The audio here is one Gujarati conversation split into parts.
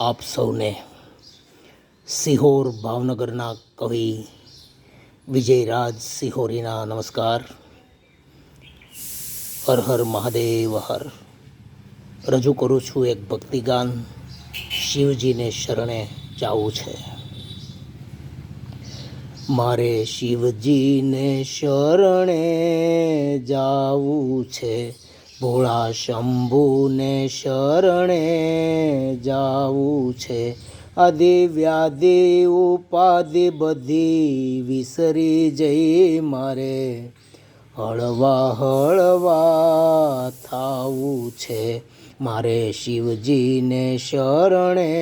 આપ સૌને સિહોર ભાવનગરના કવિ વિજયરાજ સિહોરીના નમસ્કાર. હર હર મહાદેવ, હર. રજૂ કરું છું એક ભક્તિગાન શિવજીને શરણે જાવું છે. મારે શિવજીને શરણે જાવું છે. ભોળા શંભુને શરણે જાવું છે. આદિ વ્યાધિ ઉપાધિ બધી વિસરી જઈ મારે. હળવા હળવા થાવું છે. મારે શિવજીને શરણે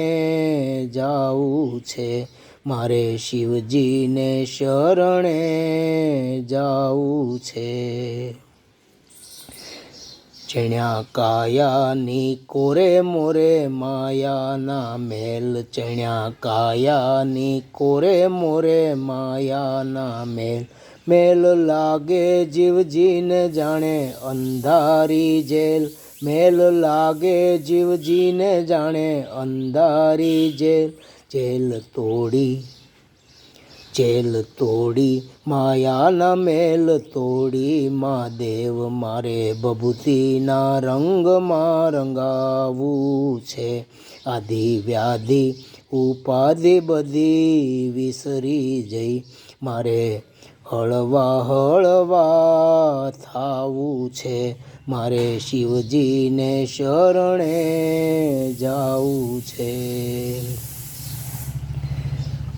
જાવું છે. મારે શિવજીને શરણે જાવું છે. ચણ્યા કાયાની કોરે મોરે માયાના મેલ. ચણ્યા કાયાની કોરે મોરે માયાના મેલ. મેલ લાગે જીવજીને જાણે અંધારી જેલ. મેલ લાગે જીવજીને જાણે અંધારી જેલ. જેલ તોડી જેલ તોડી માયાના મેલ તોડી, મા દેવ મારે બભૂતિના રંગમાં રંગાવું છે. આધિ વ્યાધિ ઉપાધિ બધી વિસરી જઈ, મારે હળવા હળવા થાવું છે. મારે શિવજીને શરણે જાવું છે.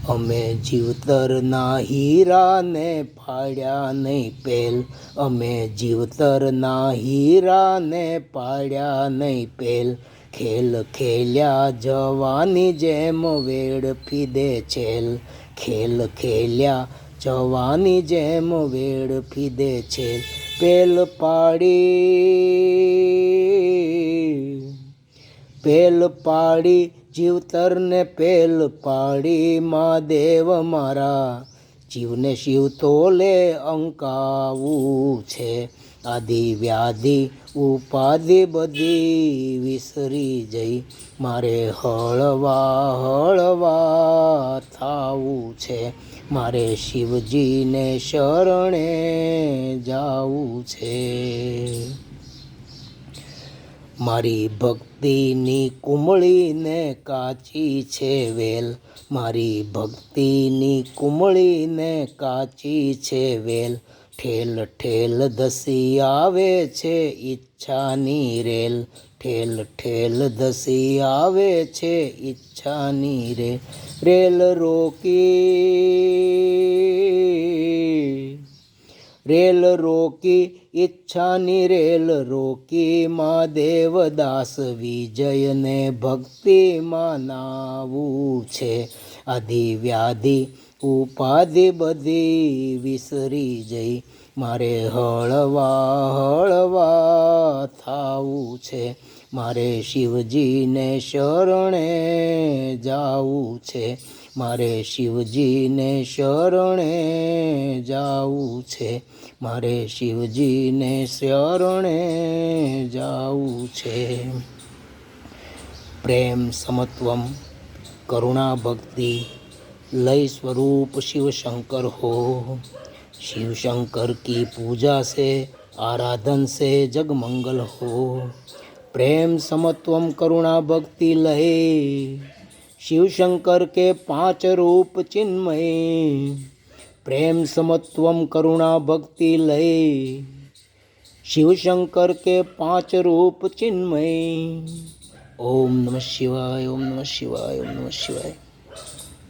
અમે જીવતરના હીરાને પાડ્યા નહીં પેલ. અમે જીવતરના હીરાને પાડ્યા નહીં પેલ. ખેલ ખેલ્યા જવાની જેમ વેડ ફીદે છેલ. ખેલ ખેલ્યા જવાની જેમ વેડ ફીદે છેલ. પેલ પાડી પેલ પાડી જીવતરને પેલ પાડી મા દેવ મારા. જીવને શિવ તોલે અંકાવું છે. આદિ વ્યાધિ ઉપાધિ બધી વિસરી જઈ. મારે હળવા હળવા થાવું છે. મારે શિવજીને શરણે જાવું છે. મારી ભક્તિની કુમળીને કાચી છે વેલ. મારી ભક્તિની કુમળીને કાચી છે વેલ. ઠેલ ઠેલ ધસી આવે છે ઈચ્છાની રેલ. ઠેલ ઠેલ ધસી આવે છે ઈચ્છાની રે. રેલ રોકી રેલ રોકી, ઈચ્છાની રેલ રોકી, માં દેવદાસ વિજયને ભક્તિમાં નાવું છે. આધિ વ્યાધિ ઉપાધિ બધી વિસરી જઈ, મારે હળવા હળવા થાવું છે. મારે શિવજીને શરણે જાવું છે. મારે શિવજીને શરણે જાવું છે મારે શિવજીને શરણે જાવું છે પ્રેમ સમત્વમ કરુણા ભક્તિ લય स्वरूप शिव शंकर हो शिव शंकर की पूजा से आराधन से जग मंगल हो प्रेम समत्वम करुणा भक्ति लय शिव शंकर के पाँच रूप चिन्मय। प्रेम समत्वम करुणा भक्ति लय। शिव शंकर के पाँच रूप चिन्मय। ओम नमः शिवाय, ओम नमः शिवाय, ओम नमः शिवाय।